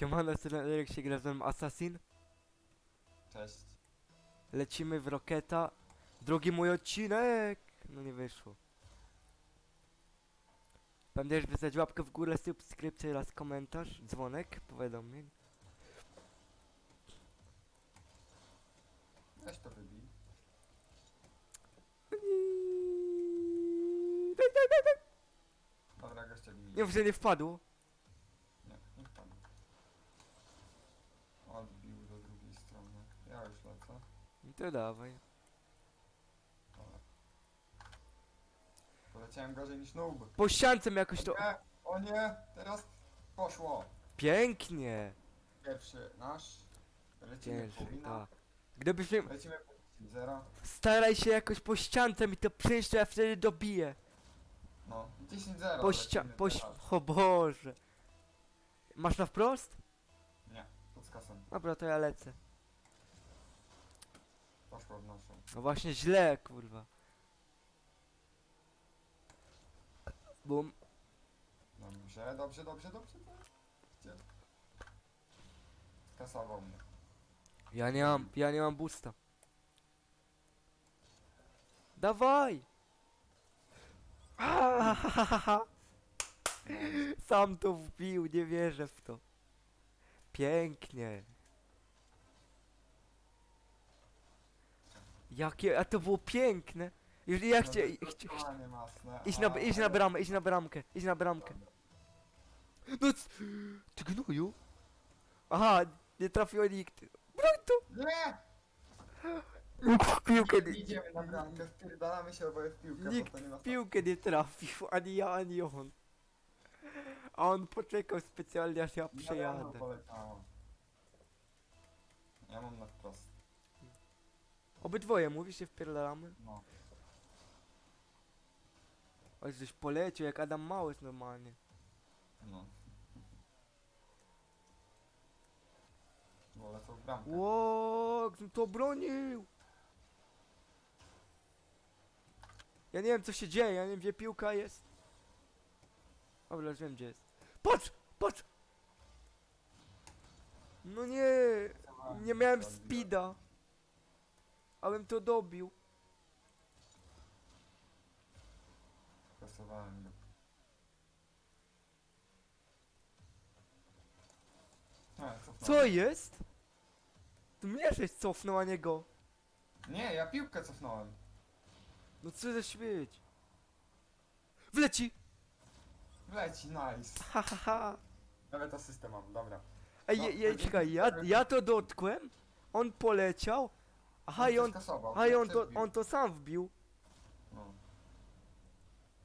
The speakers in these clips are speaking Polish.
Siemano, Eryk, się gra z Assassin. Cześć. Lecimy w Roketa. Drugi mój odcinek! No nie wyszło. Pamiętaj, żeby zdać łapkę w górę, subskrypcję oraz komentarz, dzwonek, powiadomień. Weź to wybij. Dobra, gościa mi. Nie, że nie wpadło. Nie, nie wpadł. Odbił do drugiej strony. Ja już lecę. No To dawaj. Poleciałem gorzej niż noob. Po ściance mi jakoś to... Nie, o nie, teraz poszło. Pięknie! Pierwszy nasz. Lecimy Cięższy, powinna. tak. Gdybyśmy... Lecimy po 0. Staraj się jakoś po ściance mi to przyjść, to ja wtedy dobiję. No, 10-0. Po ścian... lecimy Po ści... teraz. O Boże. Masz na wprost? Nie, pod skasem. Dobra, to ja lecę. Poszło w naszą. No właśnie źle, kurwa. Bum. Dobrze, dobrze, dobrze, dobrze. Gdzie? Skasował mnie. Ja nie mam, ja nie mam boosta. Dawaj! Sam to wbił, nie wierzę w to. Pięknie. Jakie, a to było piękne. Jeżeli ja chcę, chci, chci, Panie masne. idź na, idź na bramę, idź na bramkę, idź na bramkę. No c- ty gnoju? Aha, nie trafiło nikt. Broń to! Nie! Nikt w piłkę nie, Idziemy na bramkę, wpierdalamy się oboje w piłkę, nikt bo to nie ma w piłkę nie trafił, ani ja, ani on. A on poczekał specjalnie aż ja sensu. poleciało. Ja mam na wprost. Obydwoje, mówisz się wpierdalamy? No. Oj, żeś poleciał jak Adam Małys normalnie. No. Bo lecą w bramkę. To bronił? Ja nie wiem co się dzieje, ja nie wiem gdzie piłka jest. Dobra, już wiem gdzie jest. Patrz! Patrz! No nie! Nie miałem speeda. Abym to dobił. Kasowałem go. Nie, cofnąłem. Co jest? To mnie żeś cofnął, a nie go. Nie, ja piłkę cofnąłem. No co za śmieć? Wleci! Leci, nice. Ha ha ha! Nawet asystę mam, dobra. Ej, No, je, je, to czekaj, ja, ja to dotkłem, on poleciał, aha i on, skasował. a i on to, on to sam wbił. No.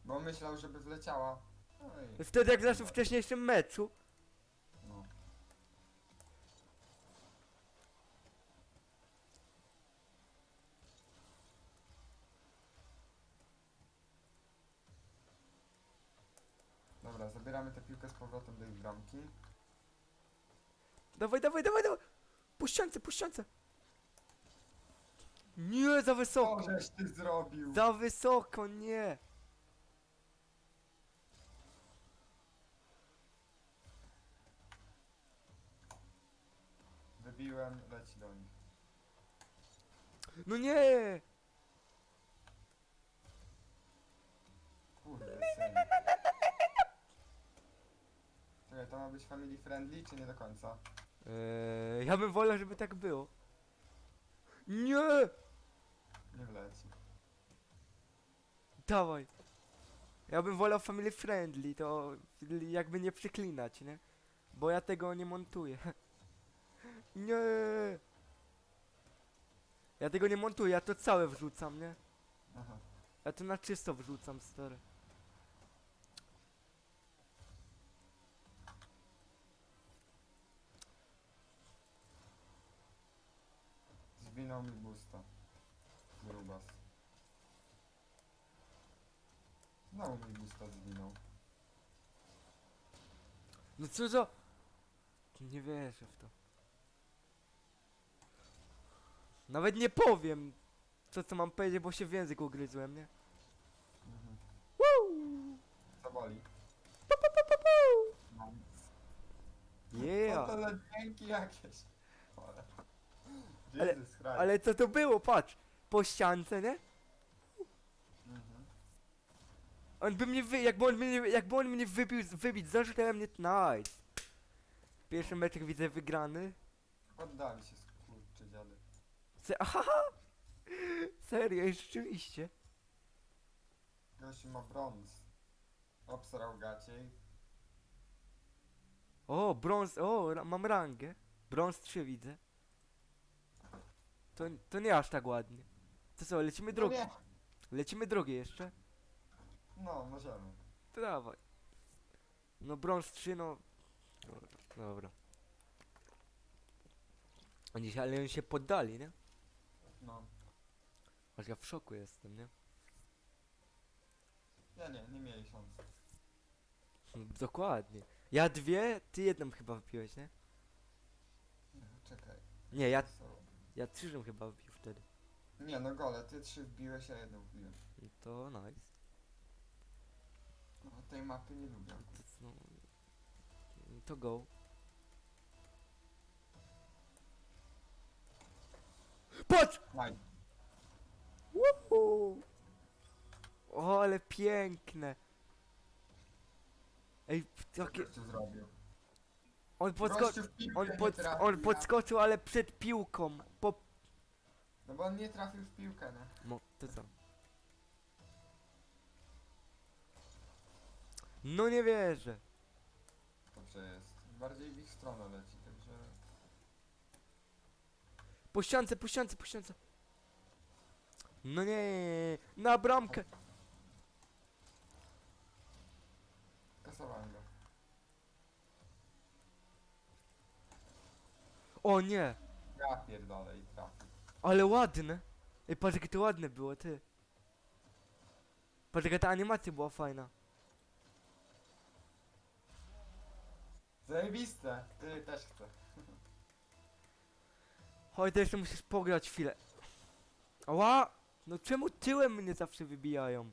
Bo myślał, żeby wleciała. No i... Wtedy jak w wcześniejszym meczu. No. Dobra, zabieramy tę piłkę z powrotem do ich bramki. Dawaj, dawaj, dawaj, dawaj! Po ściance, po ściance! Nie, za wysoko! Co żeś ty zrobił? Za wysoko, nie! Wybiłem, leci do nich. No nie! Kurde, syn. Czekaj, to ma być family friendly, czy nie do końca? Eee, ja bym wolał, żeby tak było. Nie! Nie wleci. Dawaj! Ja bym wolał family friendly, to jakby nie przeklinać, nie? Bo ja tego nie montuję. Nie! Ja tego nie montuję, ja to całe wrzucam, nie? Aha. Ja to na czysto wrzucam, stary. Zwinął mi busta. Znowu mi busta zwinął. No co za... Nie wierzę w to. Nawet nie powiem, co co mam powiedzieć, bo się w język ugryzłem, nie? Mhm. Woo! Co boli? Pu, pu, pu, pu, pu! Co Yeah. to za dźwięki jakieś? Ale... Ale- Jesus Christ. Ale co to było? Patrz. Po ściance, nie? Mhm. On by mnie wy... Jakby on mnie, jakby on mnie wybił, wybić, zdążył to mnie... Nice. Pierwszy meczek widzę wygrany. Oddali się skurczy dziady. Se... Aha! Serio, rzeczywiście. Gościu ma brąz. Obsrał gacie i... O, brąz, o, ra- mam rangę. Brąz 3 widzę. To, to nie aż tak ładnie. To co, lecimy No drugi. nie. Lecimy drugi jeszcze. No, możemy. To dawaj. No brąz 3, no... Dobra. dobra. Oni się, ale oni się poddali, nie? No. Aż ja w szoku jestem, nie? Ja nie, nie mieli szans. Mm, Dokładnie. Ja dwie, ty jedną chyba wypiłeś, nie? Nie, czekaj. Nie, ja, Co? ja trzy żem chyba wypił wtedy. Nie no gole, ty trzy wbiłeś, a jedną wbiłem. No To nice. No, tej mapy nie lubię. To, no, to go. Patrz! Woohoo! O, ale piękne. Ej, Co jakie... gościu zrobił? On podskoczył... Gościu w piłkę On, nie pod, trafił, on ja- podskoczył, ale przed piłką. Po... No bo on nie trafił w piłkę, nie? No, to co? No nie wierzę. Dobrze jest. Bardziej w ich stronę leci, także... Po ściance, po ściance, po ściance. No nie, na bramkę. Kasowałem go. O nie, Ja pierdolę i trafił. ale ładne. Ej, patrz jakie to ładne było, ty. Patrz jaka ta animacja była fajna. Zajebiste! Ty też chcę. Chodź, to jeszcze musisz pograć chwilę. Ała! No czemu tyłem mnie zawsze wybijają?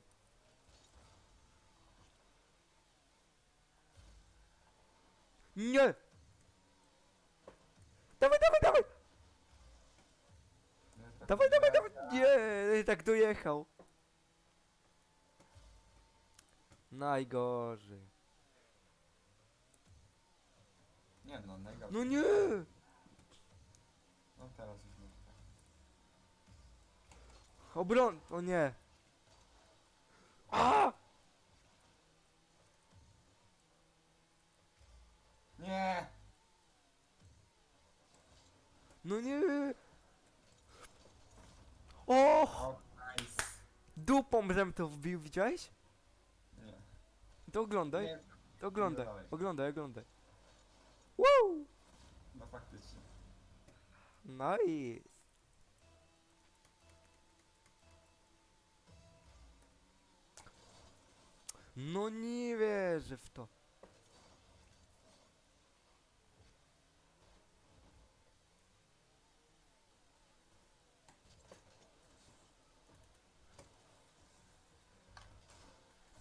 Nie! Dawaj, dawaj, dawaj! Dawaj, dawaj, dawaj! Nie, tak dojechał. Najgorzej. Nie no, najgorzej. No nie! No teraz już nie. Obron... O nie. A! Nie! No nie! O! O, nice. Dupą żem to wbił, widziałeś? Nie. To oglądaj, Nie, to oglądaj, oglądaj, oglądaj. Woo! no faktycznie. Nice. No nie wierzę w to.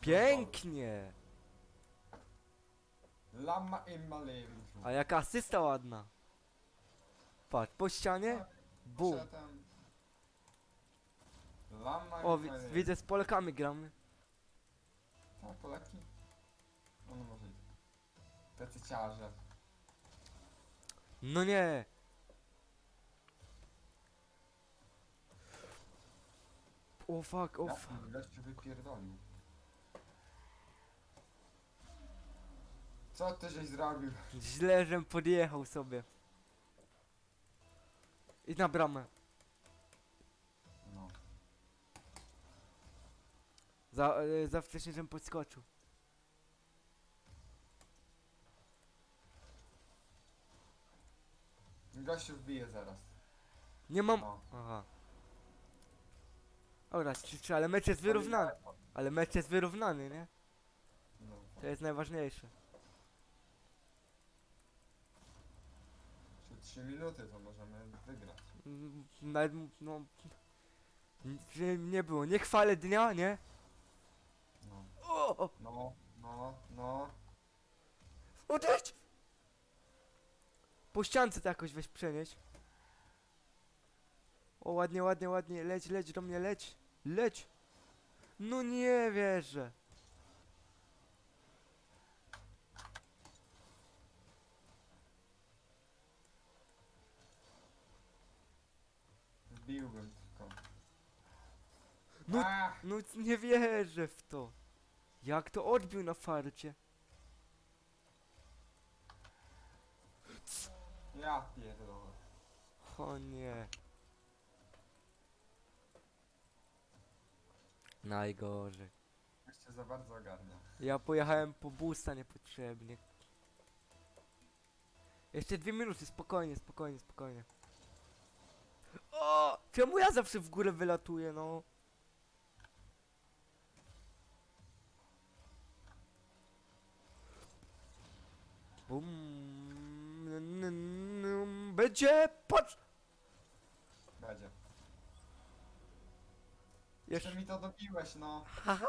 Pięknie! Lama my living room. A jaka asysta ładna. Patrz, po ścianie. Bum. Przedtem. Lama O, in wi living widzę z Polakami gramy. A, Polaki? No, no może i tak. Tacy ciarze. No nie. O fuck, o Ja, fuck. gościu wypierdolił. Co ty żeś zrobił? Źle, żem podjechał sobie. I na bramę. No. Za, e, za wcześnie, żem podskoczył. Gościu wbije zaraz. Nie mam... No. Aha. Dobra, czy, czy, ale mecz jest wyrównany. Ale mecz jest wyrównany, nie? No. To jest najważniejsze. 3 minuty to możemy wygrać. Mm, Nawet, m- no... n- że Nie było, nie chwalę dnia, nie? No. O! No, no, no. Odejdź! Po ściance to jakoś weź przenieść. O, ładnie, ładnie, ładnie. Leć, leć do mnie, leć. Leć. No nie wierzę. Wbiłbym tylko. No- Ach, No nie wierzę w to. Jak to odbił na farcie? ja pierdolę. O nie. Najgorzej. Jeszcze za bardzo ogarnia. Ja pojechałem po busta niepotrzebnie. Jeszcze dwie minuty, spokojnie, spokojnie, spokojnie. Czemu ja zawsze w górę wylatuję, no? Bum, Będzie, patrz! Będzie. Jeszcze, Jeszcze mi to dobiłeś, no. haha,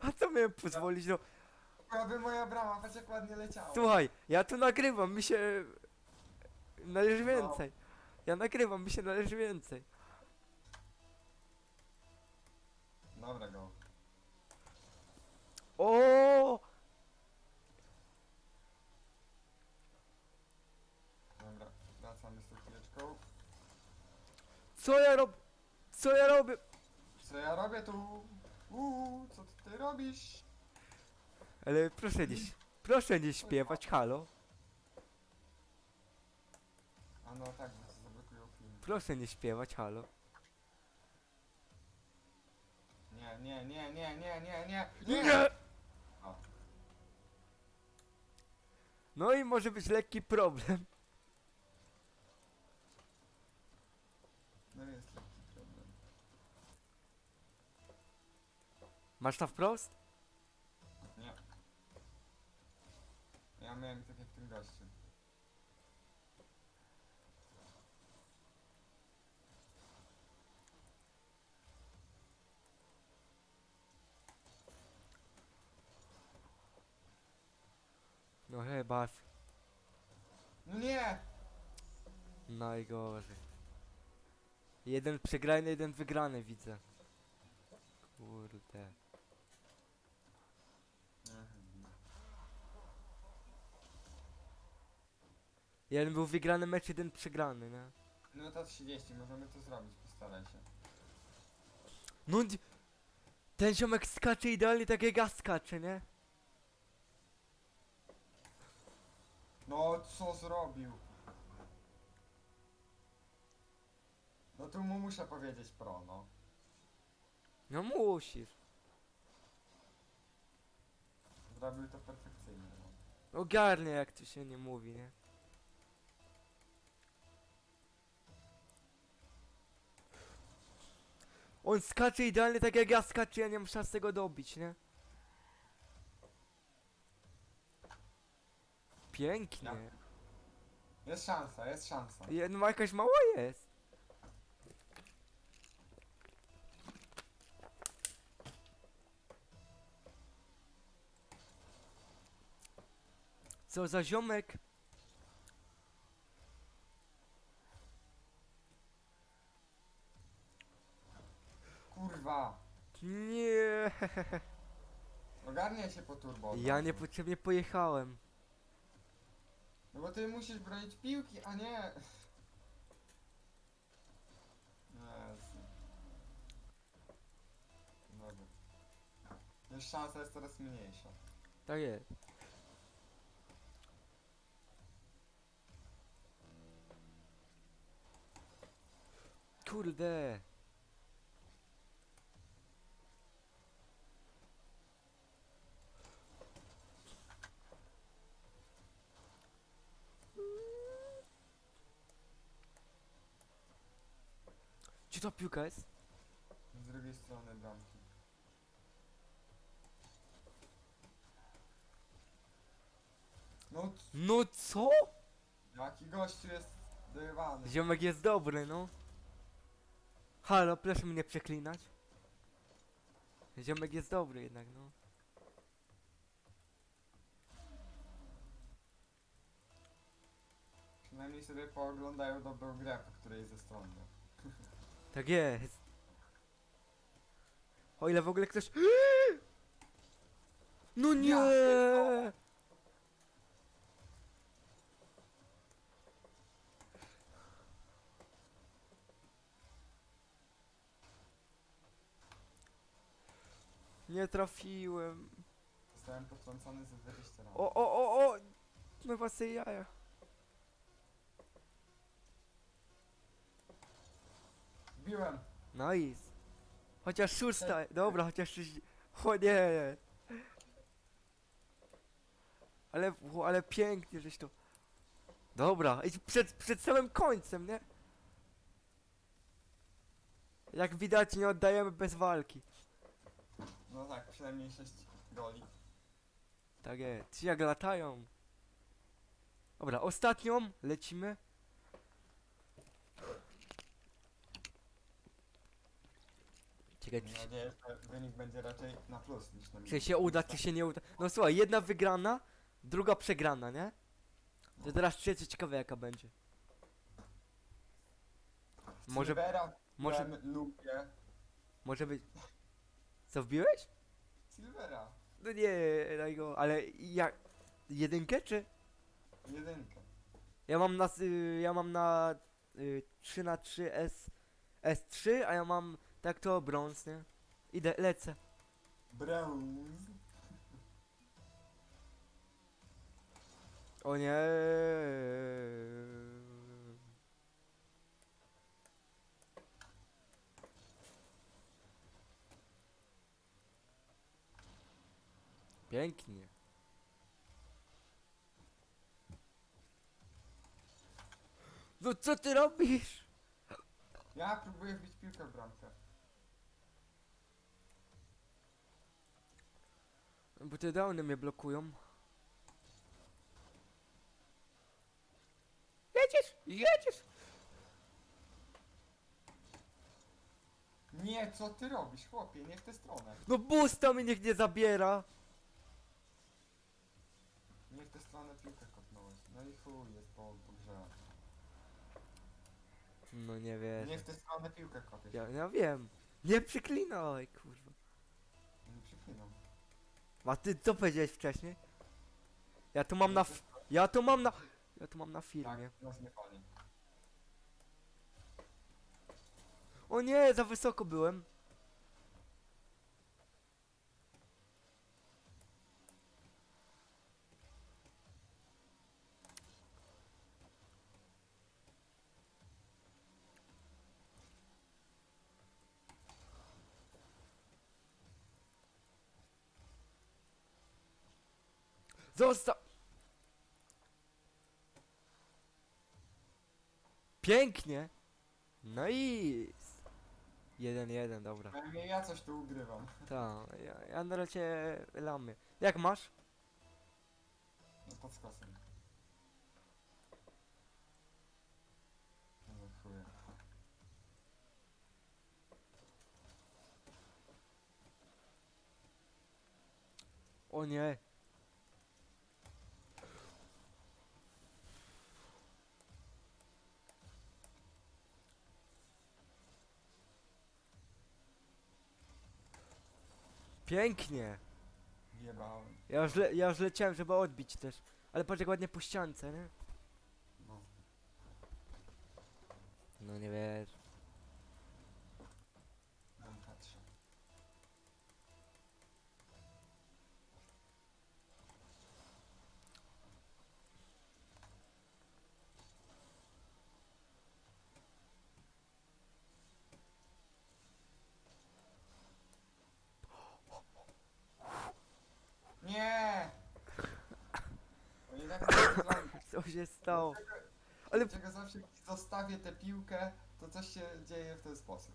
a co miałem pozwolić, no? Byłaby moja brama, patrz jak ładnie leciało. Słuchaj, ja tu nagrywam, mi się należy więcej. Ja nagrywam, mi się należy więcej. Dobra, go. O! Dobra, wracamy z tą chwileczką. Co ja robię? Co ja robię? Co ja robię tu? Uuu, co ty tutaj robisz? Ale proszę nie, ś- proszę nie śpiewać, halo. A no tak, bo zablokują film. Proszę nie śpiewać, halo. Nie, nie, nie, nie, nie, nie, nie, Nie! O, No i może być lekki problem. no jest lekki problem. Masz to wprost? Nie. Ja miałem tak jak ten gościu. No chyba. No nie! Najgorzej. Jeden przegrany, jeden wygrany widzę. Kurde. Jeden był wygrany mecz, jeden przegrany, nie? Minuta 30, możemy to zrobić, postaraj się. No d- ten ziomek skacze idealnie tak jak ja skaczę, nie? No co zrobił? No tu mu muszę powiedzieć pro, no. No musisz. Zrobił to perfekcyjnie, no. Ogarnie jak to się nie mówi, nie? On skacze idealnie tak jak ja skaczę, ja nie muszę z tego dobić, nie? Pięknie. Jest szansa, jest szansa. Je- No jakaś mała jest. Co za ziomek? Kurwa! Nie. Ogarniaj się po turbo. Ja razu. niepotrzebnie pojechałem. No bo ty musisz bronić piłki, a nie... Jezu. Dobra. Już szansa jest coraz mniejsza. Tak jest. Kurde. Gdzie ta piłka jest? Z drugiej strony bramki. No, c- No co? jaki gościu jest dojewany. Ziomek jest dobry, no. Halo, proszę mnie przeklinać. Ziomek jest dobry jednak, no. Przynajmniej sobie pooglądają dobrą grę, po której ze strony. Tak jest. O ile w ogóle ktoś... No nie! Nie trafiłem. Zostałem potrącony ze 20 razy. O, o, o, o! No właśnie jaja. Biłem! Nice. Chociaż szósta, dobra, chociaż... sześć- O nie! Ale, ale pięknie żeś to... Dobra, i przed, przed samym końcem, nie? Jak widać nie oddajemy bez walki. No tak, przynajmniej 6 goli. Tak jest, jak latają. Dobra, ostatnią lecimy. Czekaj, Mam czy, nadzieję, że wynik będzie raczej na plus niż na minus. czy się uda, czy się nie uda. No słuchaj, jedna wygrana, druga przegrana, nie? To teraz trzecie ciekawe jaka będzie. Może, Silvera może, może... lubię. może być... Co, wbiłeś? Silvera. No nie, daj go, ale jak... Jedynkę czy? Jedynkę. Ja mam na, y, ja mam na y, 3 na 3 S, S3, a ja mam tak to brąz, nie? Idę, lecę. Brąz. O nie. Pięknie. No co ty robisz? Ja próbuję wbić piłkę w bramkę. Bo te downy mnie blokują. Jedziesz! Jedziesz! Nie, co ty robisz, chłopie? Nie w tę stronę. No busta mi niech nie zabiera! Nie w tę stronę piłkę kopnąłeś. No i chuj, jest po, po grze. No nie wiesz. Nie w tę stronę piłkę kopiesz. Ja, ja wiem. Nie przyklinaj, kurwa. Nie przyklinam. A ty co powiedziałeś wcześniej? Ja tu mam na... F ja tu mam na... Ja tu mam na filmie. Tak, nas nie pali. O nie, za wysoko byłem. Zostaw! Pięknie! No i... Jeden, jeden, dobra. Przynajmniej ja coś tu ugrywam. Tak, ja, ja na razie lamy. Jak masz? No pod skosem. No za chuje. O nie. Pięknie. Wjebałem. Ja już, le, ja już leciałem, żeby odbić też. Ale patrz jak ładnie po ściance, nie? No. No nie wiesz. Się stało? Ale- Ale czego zawsze jak zostawię tę piłkę, to coś się dzieje w ten sposób.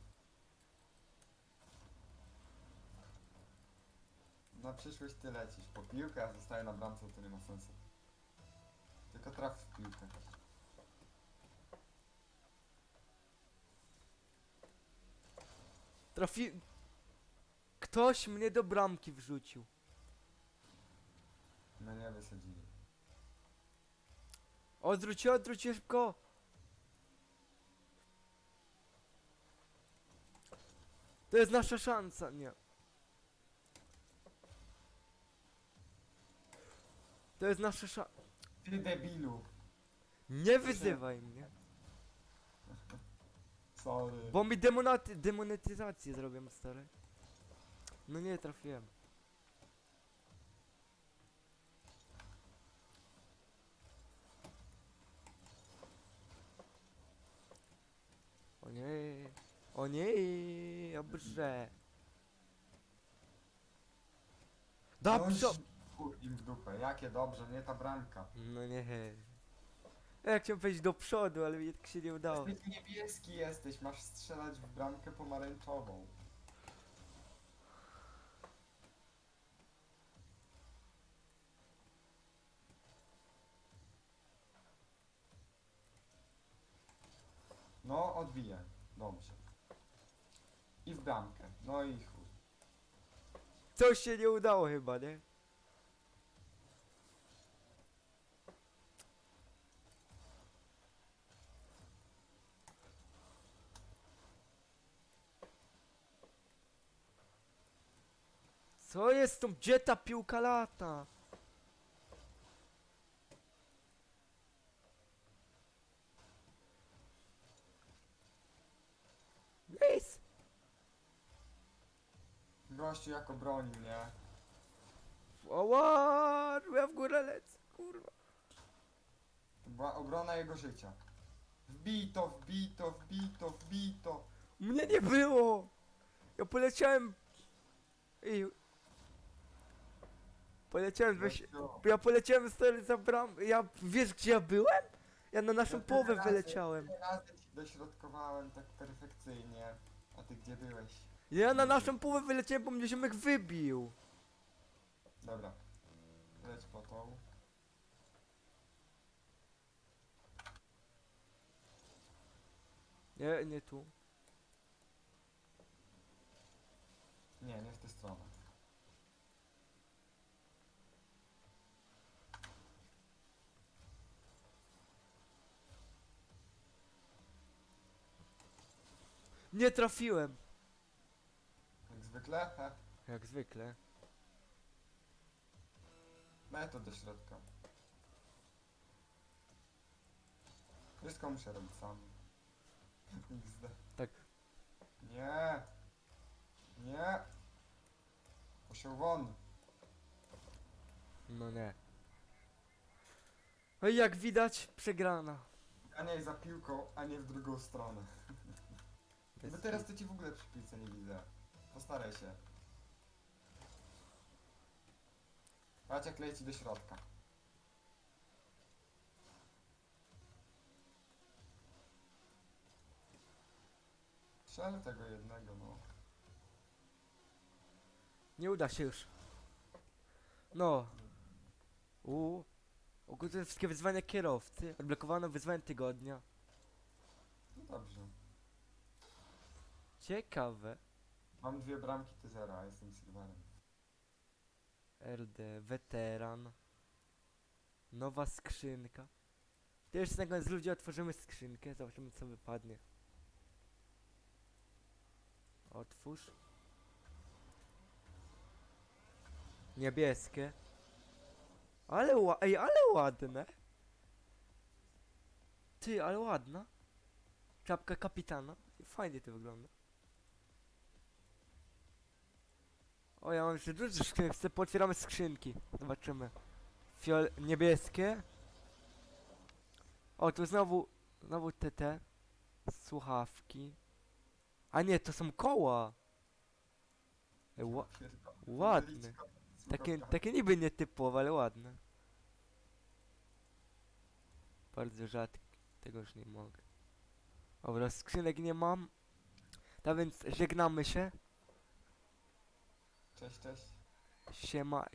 Na przyszłość ty lecisz po piłkę, a zostaję na bramce, to nie ma sensu. Tylko traf w piłkę. Trafi... Ktoś mnie do bramki wrzucił. No nie wysadzili. Odwróć się, odwróć się szybko! To jest nasza szansa, nie. To jest nasza szansa. Ty debilu. Nie wyzywaj mnie. Sorry. Bo mi demonaty, demonetyzację zrobią, stary. No nie trafiłem. O nie, o nie, dobrze. Dobrze. Im w dupę. Jakie dobrze, nie ta bramka. No nie. Ja chciałem wejść do przodu, ale mi tak się nie udało. Ty niebieski jesteś, masz strzelać w bramkę pomarańczową. No, odbijaj. Dobrze. I w bramkę. No i chuj. Coś się nie udało chyba, nie? Co jest tą? Gdzie ta piłka lata? Nic! Gościu jako bronił, nie? Ała, ja w górę lecę, kurwa. To była obrona jego życia. Wbito, wbito, wbito, wbito. Mnie nie było! Ja poleciałem... Ej... Poleciałem weź... Gościu, Ja poleciałem stary za bram... Ja... Wiesz gdzie ja byłem? Ja na naszą połowę wyleciałem. tyle razy dośrodkowałem tak perfekcyjnie. A ty gdzie byłeś? Ja na naszą połowę wyleciałem, bo mnie ziomek wybił. Dobra. Leć po tą. Nie, nie tu. Nie, nie w tę stronę. Nie trafiłem. Jak zwykle? He. Jak zwykle. Daj to do środka. Wszystko muszę robić sam. XD. Tak. Nie. Nie. Poszedł won. No nie. No i jak widać, przegrana. A nie za piłką, a nie w drugą stronę. Bez Bo teraz to ci w ogóle przy piłce nie widzę. Postaraj się. Patrz jak leci do środka. Strzel tego jednego, no. Nie uda się już. No. U. Ogólnie wszystkie wyzwania kierowcy. Odblokowano wyzwanie tygodnia. No dobrze. Ciekawe. Mam dwie bramki, ty zero, a jestem silverem. RD, weteran. Nowa skrzynka. To jeszcze na koniec ludzie otworzymy skrzynkę, zobaczymy co wypadnie. Otwórz. Niebieskie. Ale ła ej, ale ładne. Ty, ale ładna. Czapka kapitana. Fajnie to wygląda. O, ja mam jeszcze dużo skrzynek, chcę pootwieramy skrzynki. Zobaczymy. Fiol... niebieskie. O, tu znowu, znowu TT. Słuchawki. A nie, to są koła. Ła... Ładne. Takie, takie niby nietypowe, ale ładne. Bardzo rzadkie. Tego już nie mogę. Dobra, skrzynek nie mam. Tak więc żegnamy się. Cześć, cześć. Siema